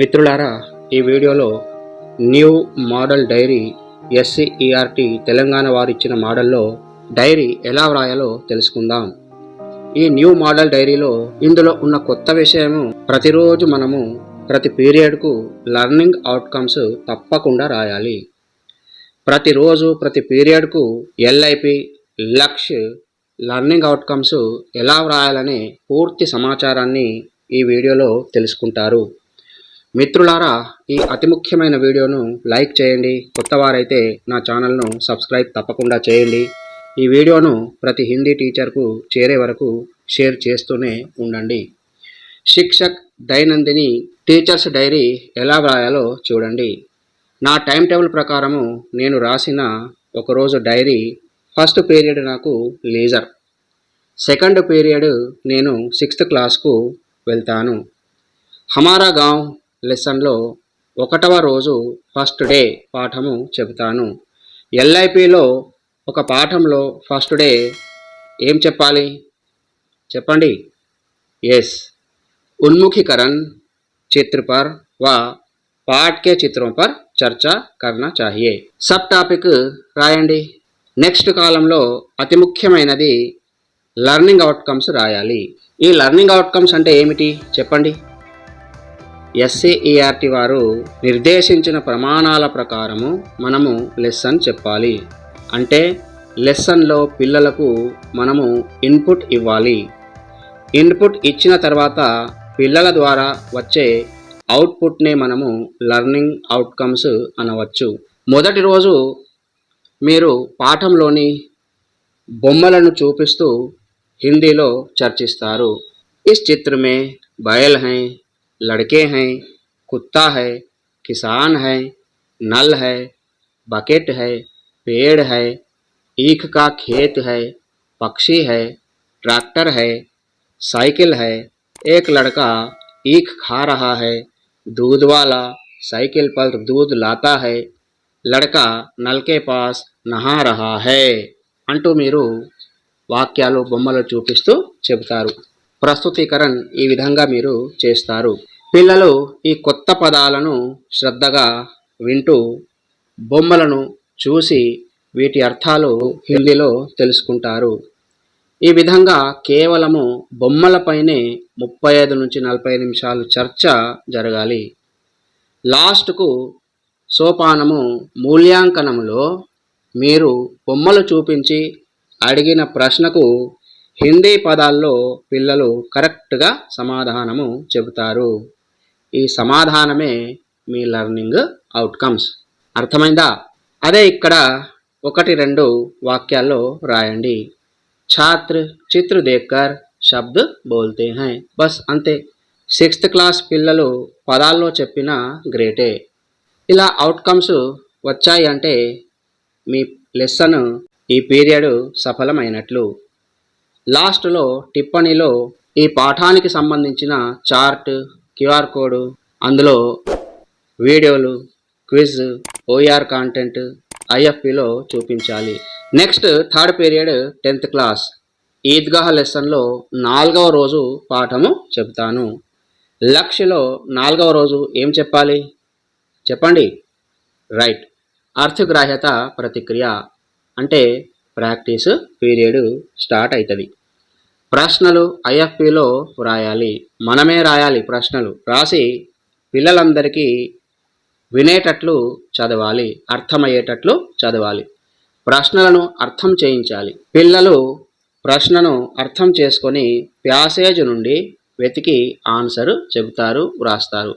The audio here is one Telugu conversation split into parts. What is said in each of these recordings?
మిత్రులారా ఈ వీడియోలో new model diary SCERT Telangana వారు ఇచ్చిన మోడల్లో డైరీ ఎలా వ్రాయాలో తెలుసుకుందాం. ఈ న్యూ మోడల్ డైరీలో ఇందులో ఉన్న కొత్త విషయము ప్రతిరోజు మనము ప్రతి పీరియడ్కు లర్నింగ్ అవుట్కమ్స్ తప్పకుండా రాయాలి. ప్రతిరోజు ప్రతి పీరియడ్కు ఎల్ఐపి లక్ష్ లర్నింగ్ అవుట్కమ్స్ ఎలా వ్రాయాలనే పూర్తి సమాచారాన్ని ఈ వీడియోలో తెలుసుకుంటారు. మిత్రులారా ఈ అతి ముఖ్యమైన వీడియోను లైక్ చేయండి. కొత్త వారైతే నా ఛానల్ను సబ్స్క్రైబ్ తప్పకుండా చేయండి. ఈ వీడియోను ప్రతి హిందీ టీచర్కు చేరే వరకు షేర్ చేస్తూనే ఉండండి. శిక్షక్ దైనందిని టీచర్స్ డైరీ ఎలా వ్రాయాలో చూడండి. నా టైం టేబుల్ ప్రకారము నేను రాసిన ఒకరోజు డైరీ ఫస్ట్ పీరియడ్ నాకు లీజర్. సెకండ్ పీరియడ్ నేను సిక్స్త్ క్లాస్కు వెళ్తాను. హమారా గాంవ్ లెసన్లో ఒకటవ రోజు ఫస్ట్ డే పాఠము చెబుతాను ఎల్ఐపిలో ఒక పాఠంలో ఫస్ట్ డే ఏం చెప్పాలి చెప్పండి ఎస్ उन्मुखीकरण चित्र पर व पाठ के चित्रों पर చర్చా करना चाहिए సబ్ టాపిక్ రాయండి నెక్స్ట్ కాలంలో అతి ముఖ్యమైనది లర్నింగ్ అవుట్కమ్స్ రాయాలి ఈ లర్నింగ్ అవుట్కమ్స్ అంటే ఏమిటి చెప్పండి ఎస్సీఈఆర్టి వారు నిర్దేశించిన ప్రమాణాల ప్రకారము మనము లెసన్ చెప్పాలి. అంటే లెసన్లో పిల్లలకు మనము ఇన్పుట్ ఇవ్వాలి. ఇన్పుట్ ఇచ్చిన తర్వాత పిల్లల ద్వారా వచ్చే అవుట్పుట్నే మనము లర్నింగ్ అవుట్కమ్స్ అనవచ్చు. మొదటి రోజు మీరు పాఠంలోని బొమ్మలను చూపిస్తూ హిందీలో చర్చిస్తారు. ఇస్ చిత్రమే బయల్ హై लड़के हैं कुत्ता है किसान है नल है बकेट है पेड़ है ईख का खेत है पक्षी है ट्रैक्टर है साइकिल है एक लड़का ईख खा रहा है दूध वाला साइकिल पर दूध लाता है लड़का नल के पास నహా రహా హై అంటూ మీరు వాక్యాలు బొమ్మలు చూపిస్తూ చెబుతారు ప్రస్తుతీకరణ ఈ విధంగా మీరు చేస్తారు పిల్లలు ఈ కొత్త పదాలను శ్రద్ధగా వింటూ బొమ్మలను చూసి వీటి అర్థాలు హిందీలో తెలుసుకుంటారు. ఈ విధంగా కేవలము బొమ్మలపైనే ముప్పై ఐదు నుంచి నలభై నిమిషాలు చర్చ జరగాలి. లాస్ట్కు సోపానము మూల్యాంకనములో మీరు బొమ్మలు చూపించి అడిగిన ప్రశ్నకు హిందీ పదాల్లో పిల్లలు కరెక్ట్గా సమాధానము చెబుతారు. ఈ సమాధానమే మీ లర్నింగ్ అవుట్కమ్స్ అర్థమైందా? అదే ఇక్కడ ఒకటి రెండు వాక్యాల్లో రాయండి. ఛాత్ర చిత్ర దేక్కర్ శబ్ద బోల్తే హై. బస్ అంతే. సిక్స్త్ క్లాస్ పిల్లలు పదాల్లో చెప్పిన గ్రేటే. ఇలా అవుట్కమ్స్ వచ్చాయి అంటే మీ లెసన్ ఈ పీరియడ్ సఫలమైనట్లు. లాస్ట్లో టిప్పణిలో ఈ పాఠానికి సంబంధించిన చార్ట్ క్యూఆర్ కోడ్ అందులో వీడియోలు క్విజ్ ఓఆర్ కాంటెంట్ ఐఎఫ్పిలో చూపించాలి. Next third period tenth class. Eidgah లెసన్లో నాలుగవ రోజు పాఠము చెబుతాను. లక్ష్యలో నాలుగవ రోజు ఏం చెప్పాలి? చెప్పండి. రైట్. అర్థగ్రాహ్యత ప్రతిక్రియ. అంటే ప్రాక్టీస్ పీరియడ్ స్టార్ట్ అవుతుంది ప్రశ్నలు ఐఎఫ్పిలో వ్రాయాలి మనమే రాయాలి ప్రశ్నలు. రాసి పిల్లలందరికీ వినేటట్లు చదవాలి అర్థమయ్యేటట్లు చదవాలి. ప్రశ్నలను అర్థం చేయించాలి. పిల్లలు ప్రశ్నను అర్థం చేసుకొని ప్యాసేజ్ నుండి వెతికి ఆన్సర్ చెబుతారు వ్రాస్తారు.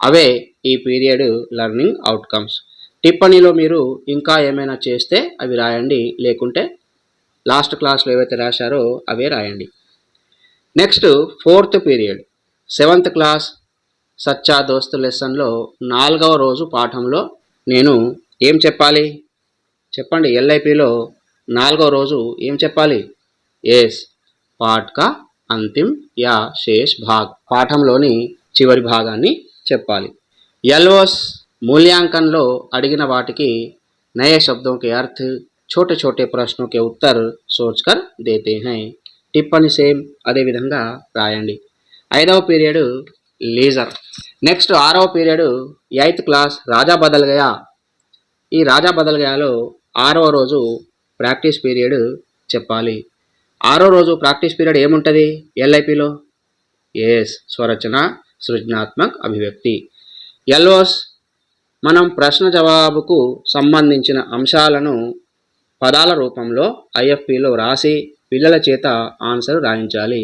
అవే ఈ పీరియడ్ లర్నింగ్ అవుట్కమ్స్. టిప్పణిలో మీరు ఇంకా ఏమైనా చేస్తే అవి రాయండి లేకుంటే లాస్ట్ క్లాస్లో ఏవైతే రాశారో అవే రాయండి. next fourth period seventh class Sachcha Dost లెసన్లో నాలుగవ రోజు పాఠంలో నేను ఏం చెప్పాలి చెప్పండి ఎల్ఐపిలో నాలుగవ రోజు ఏం చెప్పాలి ఎస్ పాఠ్ కా అంతిమ్ యా శేష్ భాగ్ పాఠంలోని చివరి భాగాన్ని చెప్పాలి ఎల్ఓస్ मूल्यांकन अड़गिन वाटिकी नए शब्दों के अर्थ छोटे छोटे प्रश्नों के उत्तर सोचकर देते हैं టిప్పని సేమ్ అదే విధంగా రాయండి. ఐదవ పీరియడ్ లీజర్. నెక్స్ట్ ఆరవ పీరియడ్ ఎయిత్ క్లాస్ రాజా బదల్గయా. ఈ రాజా బదల్గయాలో ఆరవ రోజు ప్రాక్టీస్ పీరియడ్ చెప్పాలి. ఆరో రోజు ప్రాక్టీస్ పీరియడ్ ఏముంటుంది? ఎల్ఐపిలో? ఎస్. స్వరచన సృజనాత్మక్ అభివ్యక్తి. ఎల్ఓస్ మనం ప్రశ్న జవాబుకు సంబంధించిన అంశాలను పదాల రూపంలో ఐఎఫ్పిలో రాసి పిల్లల చేత ఆన్సర్ రాయించాలి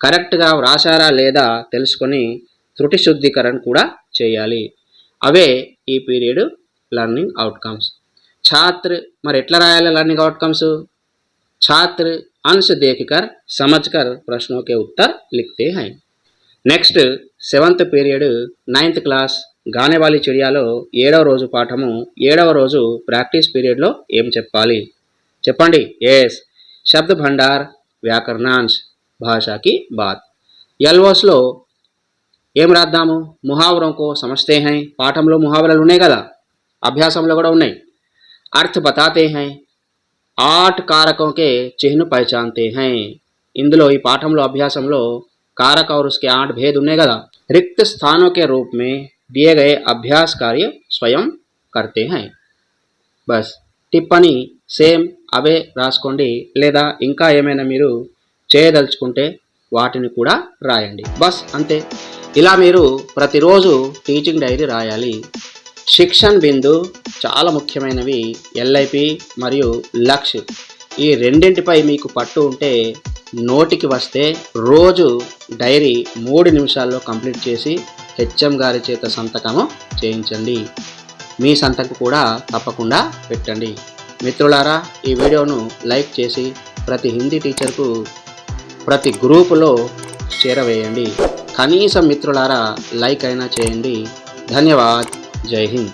కరెక్ట్గా వ్రాసారా లేదా తెలుసుకొని త్రుటి శుద్ధీకరణ కూడా చేయాలి అవే ఈ పీరియడ్ లర్నింగ్ అవుట్కమ్స్ ఛాత్ర మరి ఎట్లా రాయాలి లర్నింగ్ అవుట్కమ్స్ छात्र अंश देखकर समझकर प्रश्नों के उत्तर लिखते हैं next seventh period ninth class గానేవాలి చిడియాలో ఏడవ రోజు పాఠము ఏడవ రోజు ప్రాక్టీస్ పీరియడ్లో ఏం చెప్పాలి చెప్పండి ఎస్ శబ్ద భండార్ వ్యాకరణాంశ్ భాషాకి బాత్ ఎల్వోస్లో ఏం రాద్దాము ముహావరంకో సమస్తే హై పాఠంలో ముహావరాలు ఉన్నాయి కదా అభ్యాసంలో కూడా ఉన్నాయి అర్థ బతాతే హై ఆట్ కారకంకే చిహ్న పహచాన్తే హై ఇందులో ఈ పాఠంలో అభ్యాసంలో कारक और उसके आठ भेद ఉన్నాయి కదా रिक्त स्थानों के रूप में दिए गए अभ्यास कार्य स्वयं करते हैं బస్ టిప్పని సేమ్ అవే రాసుకోండి లేదా ఇంకా ఏమైనా మీరు చేయదలుచుకుంటే వాటిని కూడా రాయండి. బస్ అంతే. ఇలా మీరు ప్రతిరోజు టీచింగ్ డైరీ రాయాలి. శిక్షణ్ బిందు చాలా ముఖ్యమైనవి. ఎల్ఐపి మరియు లక్ష్ ఈ రెండింటిపై మీకు పట్టు ఉంటే నోటికి వస్తే రోజు డైరీ మూడు నిమిషాల్లో కంప్లీట్ చేసి హెచ్ఎం గారి చేత సంతకము చేయించండి. మీ సంతకం కూడా తప్పకుండా పెట్టండి. మిత్రులారా ఈ వీడియోను లైక్ చేసి ప్రతి హిందీ టీచర్కు ప్రతి గ్రూపులో చేరవేయండి. కనీసం మిత్రులారా లైక్ అయినా చేయండి. ధన్యవాద్. జై హింద్.